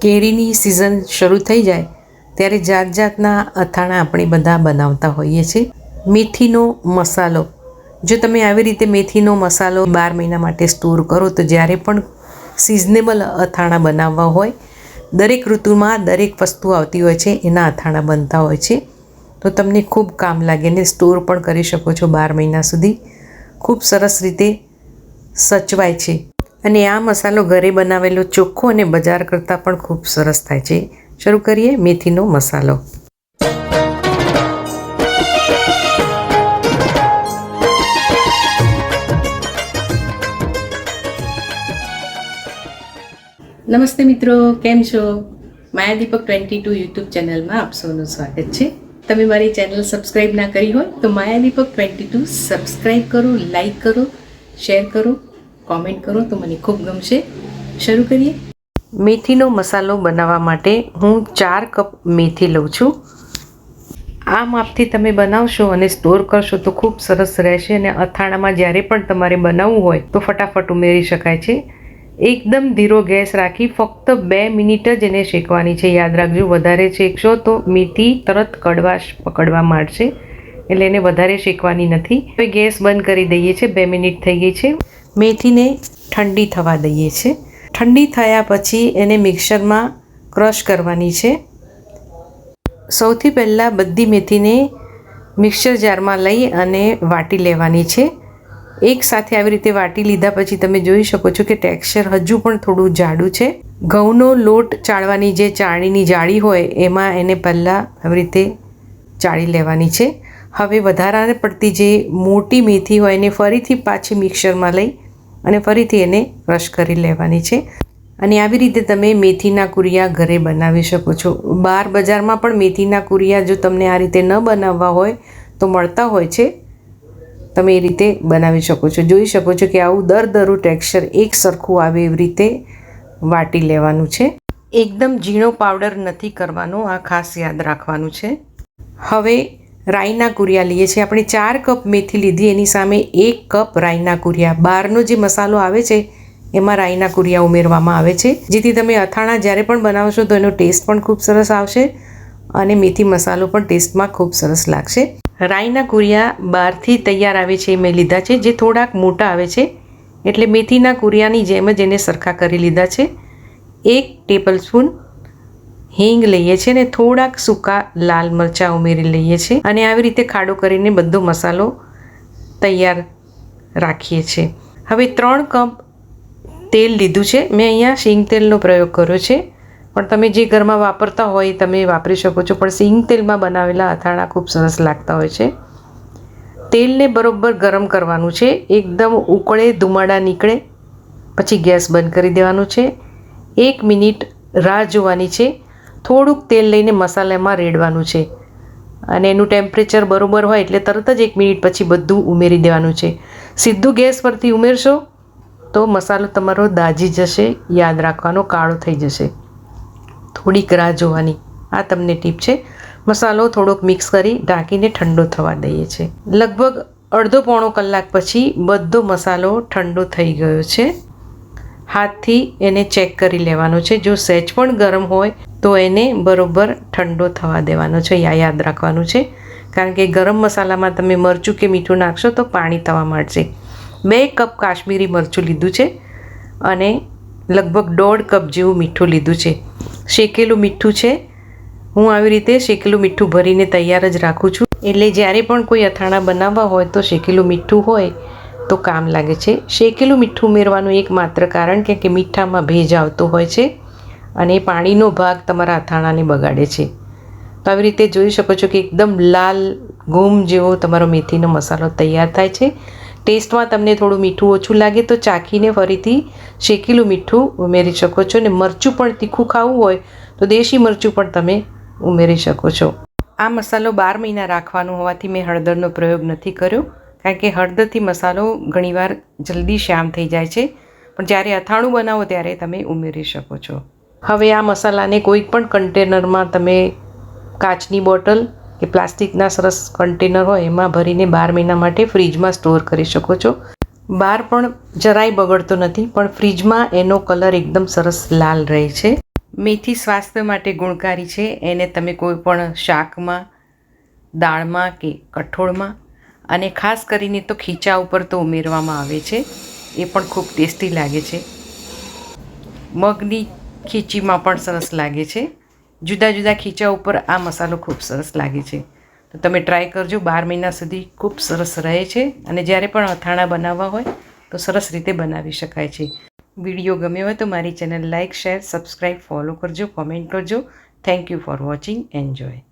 કેરીની સિઝન શરૂ થઈ જાય, ત્યારે જાત જાતના અથાણા આપણે બધા બનાવતા હોઈએ છીએ. મેથીનો મસાલો. જો તમે આવી રીતે મેથીનો મસાલો બાર મહિના માટે સ્ટોર કરો, તો જ્યારે પણ સિઝનેબલ અથાણા બનાવવા હોય, દરેક ઋતુમાં દરેક વસ્તુ આવતી હોય છે, એના અથાણા બનતા હોય છે. તો તમને ખૂબ કામ લાગે ને સ્ટોર પણ કરી શકો છો બાર મહિના સુધી. ખૂબ સરસ રીતે સચવાય છે. અને આ મસાલો ઘરે બનાવેલો ચોખ્ખો અને બજાર કરતાં પણ ખૂબ સરસ થાય છે. શરૂ કરીએ મેથીનો મસાલો. નમસ્તે મિત્રો, કેમ છો? Maya Deepak twenty two YouTube ચેનલમાં આપ સૌનું સ્વાગત છે. તમે મારી ચેનલ સબસ્ક્રાઈબ ના કરી હોય તો Maya Deepak twenty two subscribe કરો લાઈક કરો, શેર કરો કોમેન્ટ કરો તો મને ખૂબ ગમશે. શરૂ કરીએ. મેથીનો મસાલો બનાવવા માટે હું ચાર કપ મેથી લઉં છું. આ માપથી તમે બનાવશો અને સ્ટોર કરશો તો ખૂબ સરસ રહેશે અને અથાણામાં જ્યારે પણ તમારે બનાવવું હોય તો ફટાફટ ઉમેરી શકાય છે. એકદમ ધીરો ગેસ રાખી ફક્ત બે મિનિટ જ એને શેકવાની છે. યાદ રાખજો, વધારે શેકશો તો મેથી તરત કડવાશ પકડવા માંડશે. એટલે એને વધારે શેકવાની નથી. હવે ગેસ બંધ કરી દઈએ છીએ. બે મિનિટ થઈ ગઈ છે. મેથીને ઠંડી થવા દઈએ છીએ. ઠંડી થયા પછી એને મિક્સરમાં ક્રશ કરવાની છે. સૌથી પહેલાં બધી મેથીને મિક્સર જારમાં લઈ અને વાટી લેવાની છે. એક સાથે આવી રીતે વાટી લીધા પછી તમે જોઈ શકો છો કે ટેક્સચર હજુ પણ થોડું જાડું છે. ઘઉંનો લોટ ચાળવાની જે ચાળણીની જાળી હોય એમાં એને પહેલાં આવી રીતે ચાળી લેવાની છે. હવે વધારાને પડતી જે મોટી મેથી હોય એને ફરીથી પાછી મિક્સરમાં લઈ અને ફરીથી એને ક્રશ કરી લેવાની છે. અને આવી રીતે તમે મેથીના કુરિયા ઘરે બનાવી શકો છો. બહાર બજારમાં પણ મેથીના કુરિયા જો તમને આ રીતે ન બનાવવા હોય તો મળતા હોય છે. તમે એ રીતે બનાવી શકો છો. જોઈ શકો છો કે આવું દર દરું ટેક્સચર એક સરખું આવે એવી રીતે વાટી લેવાનું છે. એકદમ ઝીણો પાવડર નથી કરવાનો, આ ખાસ યાદ રાખવાનું છે. હવે રાઈના કુરિયા લઈએ છીએ. આપણે ચાર કપ મેથી લીધી. એની સામે એક કપ રાઈના કુરિયા. બહારનો જે મસાલો આવે છે, એમાં રાઈના કુરિયા ઉમેરવામાં આવે છે. જેથી તમે અથાણા જ્યારે પણ બનાવશો, તો એનો ટેસ્ટ પણ ખૂબ સરસ આવશે અને મેથી મસાલો પણ ટેસ્ટમાં ખૂબ સરસ લાગશે. રાઈના કુરિયા બહારથી તૈયાર આવે છે, મેં લીધા છે. જે થોડાક મોટા આવે છે, એટલે મેથીના કુરિયાની જેમ જ એને સરખા કરી લીધા છે. એક ટેબલ સ્પૂન હિંગ લઈએ છીએ ને થોડાક સૂકા લાલ મરચાં ઉમેરી લઈએ છીએ અને આવી રીતે ખાડો કરીને બધો મસાલો તૈયાર રાખીએ છીએ. હવે ત્રણ કપ તેલ લીધું છે. મેં અહીંયા શીંગ તેલનો પ્રયોગ કર્યો છે. પણ તમે જે ઘરમાં વાપરતા હોય તમે વાપરી શકો છો. પણ સિંગ તેલમાં બનાવેલા અથાણા ખૂબ સરસ લાગતા હોય છે. તેલને બરોબર ગરમ કરવાનું છે. એકદમ ઉકળે, ધુમાડા નીકળે. પછી ગેસ બંધ કરી દેવાનું છે. એક મિનિટ રાહ જોવાની છે. થોડુંક તેલ લઈને મસાલામાં રેડવાનું છે. અને એનું ટેમ્પરેચર બરોબર હોય એટલે તરત જ એક મિનિટ પછી બધું ઉમેરી દેવાનું છે. સીધું ગેસ પરથી ઉમેરશો તો મસાલો તમારો દાજી જશે, યાદ રાખવાનો કાળો થઈ જશે. થોડીક રાહ જોવાની. આ તમને ટીપ છે. મસાલો થોડોક મિક્સ કરી ઢાંકીને ઠંડો થવા દઈએ છીએ લગભગ અડધો પોણો કલાક પછી બધો મસાલો ઠંડો થઈ ગયો છે. હાથથી એને ચેક કરી લેવાનો છે. જો સહેજ પણ ગરમ હોય તો એને બરોબર ઠંડો થવા દેવાનો છે, યા યાદ રાખવાનું છે. કારણ કે ગરમ મસાલામાં તમે મરચું કે મીઠું નાખશો તો પાણી થવા માંડશે. બે કપ કાશ્મીરી મરચું લીધું છે અને લગભગ દોઢ કપ જેવું મીઠું લીધું છે. શેકેલું મીઠું છે. હું આવી રીતે શેકેલું મીઠું ભરીને તૈયાર જ રાખું છું. એટલે જ્યારે પણ કોઈ અથાણા બનાવવા હોય તો શેકેલું મીઠું હોય તો કામ લાગે છે. શેકેલું મીઠું ઉમેરવાનું એક માત્ર કારણ કે કે મીઠામાં ભેજ આવતો હોય છે. અને એ પાણીનો ભાગ તમારા અથાણાને બગાડે છે. તો આવી રીતે જોઈ શકો છો કે એકદમ લાલ ગુમ જેવો તમારો મેથીનો મસાલો તૈયાર થાય છે. ટેસ્ટમાં તમને થોડું મીઠું ઓછું લાગે તો ચાખીને ફરીથી શેકેલું મીઠું ઉમેરી શકો છો અને મરચું પણ તીખું ખાવું હોય તો દેશી મરચું પણ તમે ઉમેરી શકો છો. આ મસાલો બાર મહિના રાખવાનો હોવાથી મેં હળદરનો પ્રયોગ નથી કર્યો, કારણ કે હળદરથી મસાલો ઘણીવાર જલ્દી શ્યામ થઈ જાય છે. પણ જ્યારે અથાણું બનાવો ત્યારે તમે ઉમેરી શકો છો. હવે આ મસાલાને કોઈ પણ કન્ટેનરમાં તમે કાચની બોટલ કે પ્લાસ્ટિકના સરસ કન્ટેનર હોય એમાં ભરીને બાર મહિના માટે ફ્રીજમાં સ્ટોર કરી શકો છો. બાર પણ જરાય બગડતો નથી, પણ ફ્રીજમાં એનો કલર એકદમ સરસ લાલ રહે છે. મેથી સ્વાસ્થ્ય માટે ગુણકારી છે. એને તમે કોઈ પણ શાકમાં, દાળમાં કે કઠોળમાં અને ખાસ કરીને તો ખીચા ઉપર તો ઉમેરવામાં આવે છે. એ પણ ખૂબ ટેસ્ટી લાગે છે. મગની ખીચીમાં પણ સરસ લાગે છે. જુદા જુદા ખીચા ઉપર આ મસાલો ખૂબ સરસ લાગે છે. તો તમે ટ્રાય કરજો, બાર મહિના સુધી ખૂબ સરસ રહે છે અને જ્યારે પણ અથાણા બનાવવા હોય તો સરસ રીતે બનાવી શકાય છે. વીડિયો ગમ્યો હોય તો મારી channel like share subscribe follow કરજો, કોમેન્ટ કરજો. Thank you for watching. Enjoy.